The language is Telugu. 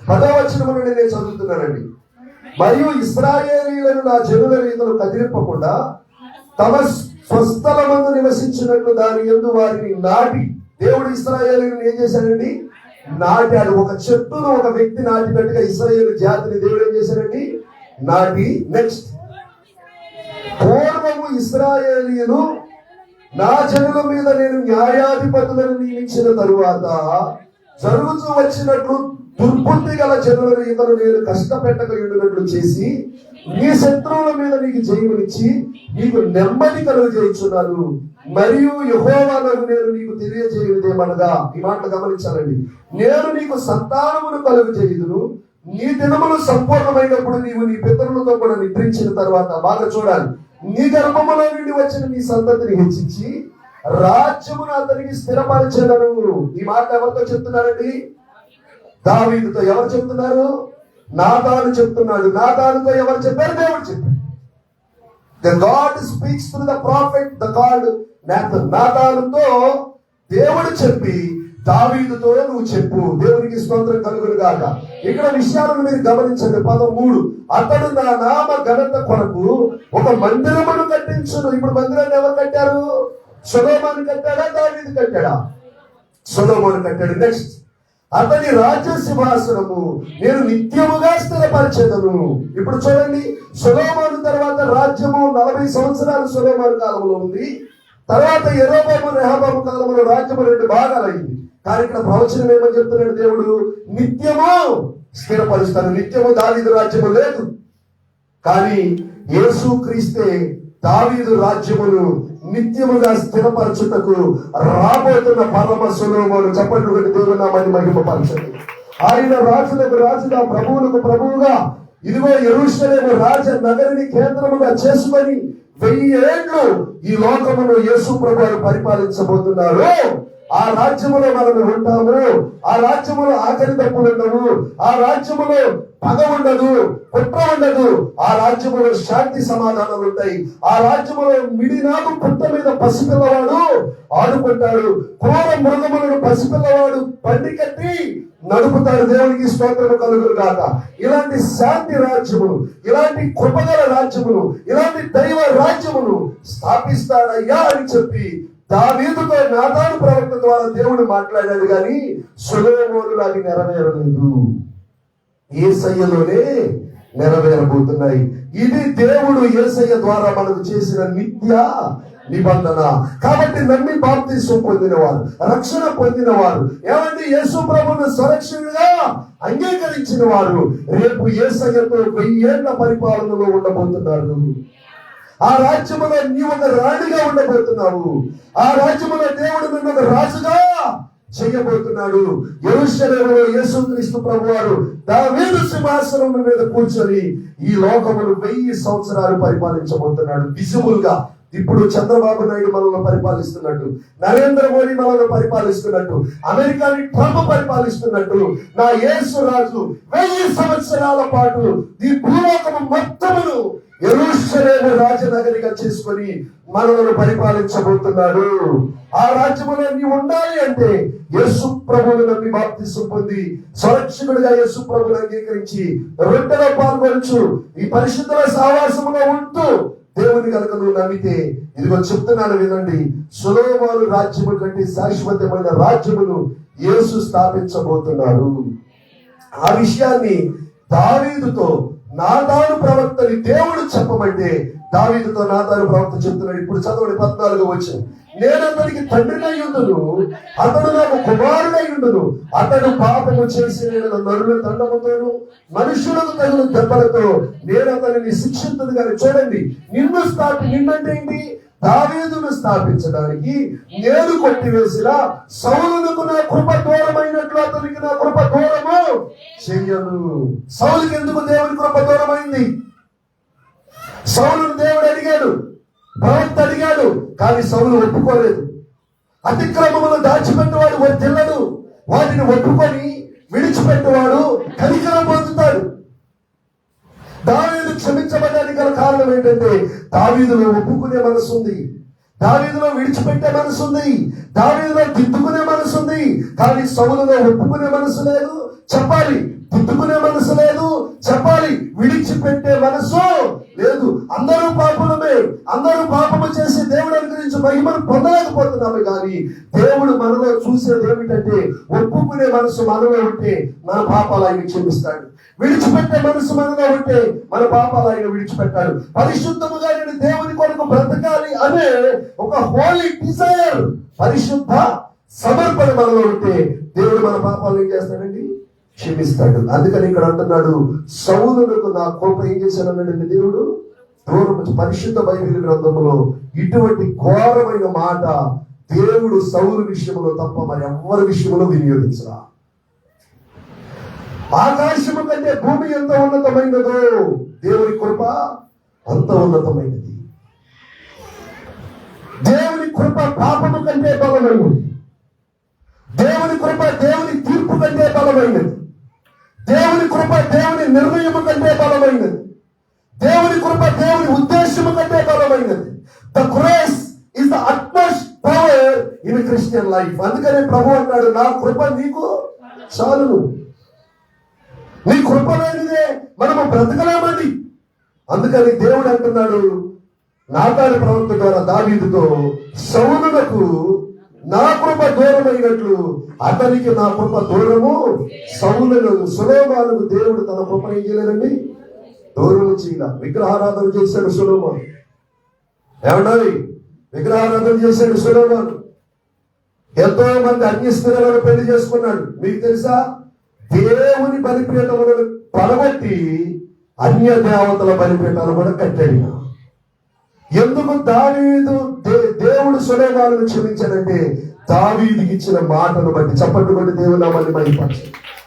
పదవచనము నుండి నేను చదువుతున్నానండి మరియు ఇస్రాయేలీలను నా జనుల రీతులు కదిలింపకుండా తమ స్వస్థలమందు నివసించినట్లు దాని ఎందు వారిని నాటి దేవుడు ఇస్రాయేలీలను ఏం చేశాడండి నాటాడు. ఒక చెట్టును ఒక వ్యక్తి నాటినట్టుగా ఇస్రాయేల్ జాతిని దేవుడు ఏం చేశాడండి నాటి నెక్స్ట్. పూర్వము ఇస్రాయేలీలు నా జనుల మీద నేను న్యాయాధిపతులను నియమించిన తరువాత జరుగుతూ వచ్చినట్లు దుర్బుద్ధి గల జనులను ఇతను నేను కష్టపెట్టగలిగినట్లు చేసి నీ శత్రువుల మీద నీకు జయమునిచ్చి నీకు నెమ్మది కలుగు చేయించున్నాను మరియు యహోవాలకు నేను నీకు తెలియజేయదేమనగా ఈ మాట గమనించాలండి. నేను నీకు సంతానమును కలుగు చేయుదును నీ దినములు సంపూర్ణమైనప్పుడు నీవు నీ పితరులతో కూడా నిద్రించిన తర్వాత బాగా చూడాలి. నీ గర్భములో నుండి వచ్చిన నీ సంతతిని హెచ్చించి రాజ్యమును అతనికి స్థిరపరిచేదను. ఈ మాట ఎవరితో చెప్తున్నారండి? దావీదుతో ఎవరు చెప్తున్నారు? నాదాను చెప్తున్నాడు. నాదానుతో ఎవరు చెప్పారు? దేవుడు చెప్పాడు. The God speaks to the prophet the God Nathan నాదానుతో దేవుడు చెప్పి దావీదుతో నువ్వు చెప్పు. దేవునికి స్తోత్రం కలుగును గాక ఇక్కడ విషయాలను మీరు గమనించండి. పదం మూడు అతడు నా నామ ఘనత కొరకు ఒక మందిరమును కట్టించును. ఇప్పుడు మందిరాన్ని ఎవరు కట్టారు? సులోమాను కట్టాడా? దావీదు కట్టాడా? సొలోమోను కట్టాడు. నెక్స్ట్ అతని రాజ్య సింహాసనము నేను నిత్యముగా స్థిరపరిచేదను. ఇప్పుడు చూడండి సులోమాను తర్వాత రాజ్యము నలభై సంవత్సరాలు సులోమాను కాలంలో ఉంది. తర్వాత ఎరోబాబు రెహబాబు కాలంలో రాజ్యము రెండు భాగాలైంది కానీ ఇక్కడ ప్రవచనం ఏమని చెప్తున్నాడు దేవుడు? నిత్యము స్థిరపరుస్తాను నిత్యము దావీదు రాజ్యము లేదు. కానీ యేసు క్రీస్తే దావీదు రాజ్యమును నిత్యముగా స్థిరపరచుటకు రాబోతున్న పరమ సులోమును చెప్పట్లు కొట్టి దేవుని మహిమపరచండి. ఆయన రాజులకు రాజుగా ప్రభువులకు ప్రభువుగా ఇదిగో ఎరుషలేము రాజ నగరిని కేంద్రముగా చేసుకొని వెయ్యి ఏళ్ళు ఈ లోకమును యేసు ప్రభు పరిపాలించబోతున్నారు. ఆ రాజ్యములో మనము ఉంటాము ఆ రాజ్యములో ఆఖరి తప్పులు ఉండవు ఆ రాజ్యములో పగ ఉండదు కుట్ర ఉండదు. ఆ రాజ్యములో శాంతి సమాధానాలు ఉంటాయి. ఆ రాజ్యములో మిడినాడు పుట్ట మీద పసిపిల్లవాడు ఆడుకుంటాడు. క్రూర మృగములను పసిపిల్లవాడు బండి కట్టి నడుపుతాడు దేవునికి స్తోత్రము కలుగురు కాక ఇలాంటి శాంతి రాజ్యమును ఇలాంటి కృపగల రాజ్యములు ఇలాంటి దైవ రాజ్యమును స్థాపిస్తాడయ్యా అని చెప్పి దావీదుతో నాదాను ప్రవక్త ద్వారా దేవుడు మాట్లాడాడు కానీ సులోమోనులు అది నెరవేరలేదు. ఏసయ్యలోనే నెరవేరబోతున్నాయి. ఇది దేవుడు ఏసయ్య ద్వారా మనకు చేసిన నిత్య నిబంధన. కాబట్టి నమ్మి బాప్తీసం పొందినవారు రక్షణ పొందినవారు ఏమంటే యేసు ప్రభును సురక్షణగా అంగీకరించిన వారు రేపు ఏసయ్యతో వెయ్యేళ్ళ పరిపాలనలో ఉండబోతున్నారు. ఆ రాజ్యములో నీవు ఒక రాణిగా ఉండబోతున్నావు. ఆ రాజ్యములో దేవుడు నిన్ను ఒక రాజుగా చేయబోతున్నాడు. యెరూషలేములో యేసుక్రీస్తు ప్రభు వారు దావీదు సింహాసనం మీద కూర్చొని ఈ లోకమును వెయ్యి సంవత్సరాలు పరిపాలించబోతున్నాడు. విజిబుల్గా ఇప్పుడు చంద్రబాబు నాయుడు మనల్ని పరిపాలిస్తున్నట్టు నరేంద్ర మోడీ మనల్ని పరిపాలిస్తున్నట్టు అమెరికాని ట్రంప్ పరిపాలిస్తున్నట్టు నా యేసు రాజు వెయ్యి సంవత్సరాల పాటు ఈ భూలోకము మొత్తమును ఎరుషలేము రాజనగరిగా చేసుకొని మనలను పరిపాలించబోతున్నాడు. ఆ రాజ్యములో నీవు ఉండాలి అంటే యేసు ప్రభువును నమ్మి బాప్తిసం పొంది సురక్షకుడిగా యశు ప్రభువును అంగీకరించి రొట్టెలో పాల్గొనచ్చు ఈ పరిశుద్ధుల సావాసములో ఉంటూ దేవుని కనుక నువ్వు నమ్మితే ఇదిగో చెప్తున్నాను వినండి సులోమాను రాజ్యము కంటే శాశ్వతమైన రాజ్యమును యేసు స్థాపించబోతున్నారు ఆ విషయాన్ని దావీదుతో నాదాను ప్రవక్తని దేవుడు చెప్పమంటే దావీదుతో నాదాను ప్రవక్త చెప్తున్నాడు. ఇప్పుడు చదవండి పద్నాలుగు వచ్చి నేను అతనికి తండ్రినై ఉండును అతడు నాకు కుమారుడై ఉండును. అతడు పాపము చేసి నేను నరుల దండముతోను మనుషులకు తగిన దెబ్బలతో నేను అతనిని శిక్షించదు కానీ చూడండి. నిన్ను స్థాపి నిన్నంటే ఏంటి? దావీదును స్థాపించడానికి నేను కొట్టివేసిన సౌలునకు నా కృప దూరమైనట్లు అతనికి నా కృప దూరము చెయ్యను సౌలుకి ఎందుకు దేవుని కృప దూరమైంది? సౌలును దేవుడు అడిగాడు ప్రవక్త అడిగాడు కానీ సౌలు ఒప్పుకోలేదు. అతిక్రమములు దాచిపెట్టేవాడు వర్తిల్లడు వాటిని ఒప్పుకొని విడిచిపెట్టేవాడు కనికరం పొందుతాడు. దావీదు క్షమించబడడానికి గల కారణం ఏంటంటే దావీదులో ఒప్పుకునే మనసు ఉంది. దావీదులో విడిచిపెట్టే మనసు ఉంది. దావీదులో దిద్దుకునే మనసు ఉంది. కానీ సౌలులో ఒప్పుకునే మనసు లేదు. చెప్పాలి దిద్దుకునే మనసు లేదు. చెప్పాలి విడిచిపెట్టే మనసు లేదు. అందరూ పాపలమే. అందరూ పాపము చేసి దేవుడు అనుగ్రహించి మహిమను పొందలేకపోతున్నాము కానీ దేవుడు చూసేది ఏమిటంటే ఒప్పుకునే మనసు మనలో ఉంటే మన పాపాలు ఆయన క్షమిస్తాడు విడిచిపెట్టే మనసు మనలో ఉంటే మన పాపాలు ఆయన విడిచిపెట్టాడు. పరిశుద్ధముగా నేను దేవుని కొరకు బ్రతకాలి అనే ఒక హోలీ డిజైర్ పరిశుద్ధ సమర్పణ మనలో ఉంటే దేవుడు మన పాపాలు ఏం చేస్తాడండి? క్షమిస్తాడు. అందుకని ఇక్కడ అంటున్నాడు సౌలులకు నా కోపం ఏం చేశాడన్నాడండి దేవుడు? దూరం పరిశుద్ధ బైబిల్ గ్రంథంలో ఇటువంటి ఘోరమైన మాట దేవుడు సౌలు విషయంలో తప్ప మరి ఎవరి విషయంలో వినియోగించరా ఆకాశము కంటే భూమి ఎంత ఉన్నతమైనదో దేవుని కృప అంత ఉన్నతమైనది. దేవుని కృప పాపము కంటే బలమైనది. దేవుని కృప దేవుని తీర్పు కంటే బలమైనది. దేవుని కృప దేవుని నిర్ణయము కంటే బలమైనది. దేవుని కృప దేవుని ఉద్దేశము కంటే బలమైనది. ద గ్రేస్ క్రిస్టియన్ లైఫ్ అందుకనే ప్రభు అన్నాడు నా కృప నీకు చాలును. నీ కృప లేనిదే మనము బ్రతకలేమండి. అందుకని దేవుడు అంటున్నాడు నాతాడు ప్రవక్త ద్వారా దావీదుతో సౌనులకు నా కృప దూరమైనట్లు అతనికి నా కృప దూరము సౌలను సులోమానుకు దేవుడు తన కృప ఏం చేయలేదండి? దూరము చేయాల. విగ్రహారాధన చేశాడు సులోమాను ఏమన్నాయి విగ్రహారాధన చేశాడు సులోమాను ఎంతో మంది అన్ని స్త్రీలను పెళ్ళి చేసుకున్నాడు. మీకు తెలుసా? దేవుని బలిపీఠములను పడగొట్టి అన్య దేవతల బలిపీఠాలు కూడా కట్టాడు. ఎందుకు దావీదు దే- దేవుడు సులేమాలను క్షమించాడంటే దావీదికి ఇచ్చిన మాటను బట్టి చప్పట్టు బట్టి దేవుడు నామని మహిపరచు